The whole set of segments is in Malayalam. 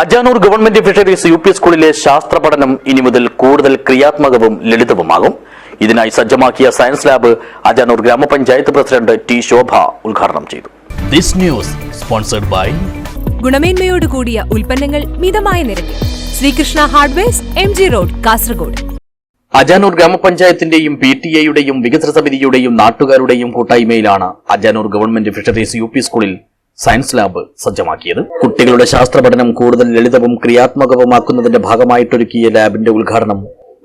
Ajanur government fisheries U P സ്കൂളിലെ ശാസ്ത്ര പഠനം ഇനി മുതൽ കൂടുതൽ ക്രിയാത്മകവും ലളിതവുമാകും. ഇതിനായി സജ്ജമാക്കിയ സയൻസ് ലാബ് അജാനൂർ ഗ്രാമപഞ്ചായത്ത് പ്രസിഡന്റ് ടി ശോഭ ഉദ്ഘാടനം ചെയ്തു. ദിസ് ന്യൂസ് സ്പോൺസർഡ് ബൈ ഗുണമേന്മയോട് കൂടിയ ഉൽപ്പന്നങ്ങൾ മിതമായ നിരക്കിൽ. Srikrishna hardwares M G road Kasaragod. Ajanur ഗ്രാമപഞ്ചായത്തിന്റെയും P T എയുടെയും വികസന സമിതിയുടെയും നാട്ടുകാരുടെയും കൂട്ടായ്മയിലാണ് Ajanur government fisheries U P സ്കൂളിൽ സയൻസ് ലാബ് സജ്ജമാക്കിയത്. കുട്ടികളുടെ ശാസ്ത്ര പഠനം കൂടുതൽ ലളിതവും ക്രിയാത്മകവുമാക്കുന്നതിന്റെ ഭാഗമായിട്ടൊരുക്കിയ ലാബിന്റെ ഉദ്ഘാടനം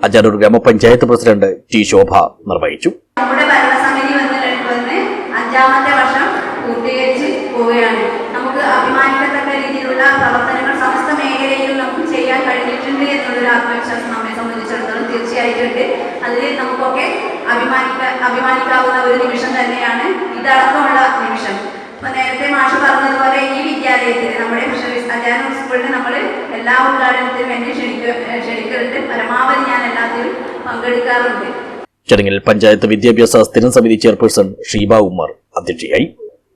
അജാനൂർ ഗ്രാമപഞ്ചായത്ത് പ്രസിഡന്റ് ടി ശോഭ നിർവഹിച്ചു. അഞ്ചാമത്തെ വർഷം നമുക്ക് രീതിയിലുള്ള പ്രവർത്തനങ്ങൾ ചെയ്യാൻ കഴിഞ്ഞിട്ടുണ്ട് ആത്മവിശ്വാസം അതിൽ നമുക്കൊക്കെ അഭിമാനിക്ക അഭിമാനിക്കാവുന്ന ഒരു നിമിഷം തന്നെയാണ്. ഇതടക്കമുള്ള അജാനൂർ സ്കൂളിൽ നമ്മൾ എല്ലാ ഉദ്ഘാടനത്തിലും എന്നെ ക്ഷണിക്ക ക്ഷണിക്കലുണ്ട് പരമാവധി ഞാൻ എല്ലാത്തിലും പങ്കെടുക്കാറുണ്ട്. ചടങ്ങിൽ പഞ്ചായത്ത് വിദ്യാഭ്യാസ സ്ഥിരം സമിതി ചെയർപേഴ്സൺ ഷീബ ഉമ്മർ അധ്യക്ഷയായി.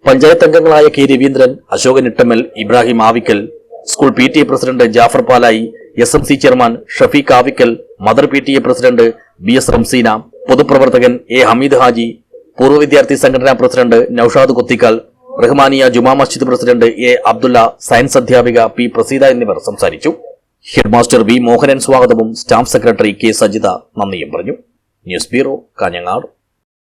പഞ്ചായത്ത് അംഗങ്ങളായ K Raveendran Ashokan Ittammal Ibrahim Avikkal school P T A president Jafar Palayi S M C chairman Shafeeq Avikkal mother P T A president B S Ramseena പൊതുപ്രവർത്തകൻ എ ഹമീദ് ഹാജി പൂർവ വിദ്യാർത്ഥി സംഘടനാ president Noushad Kuthikkal Rahmaniya Juma Masjid president A Abdulla science അധ്യാപിക പി പ്രസീത എന്നിവർ സംസാരിച്ചു. ഹെഡ്മാസ്റ്റർ വി മോഹനൻ സ്വാഗതവും സ്റ്റാഫ് സെക്രട്ടറി കെ സജിത നന്ദിയും പറഞ്ഞു. News bureau Kanhangad.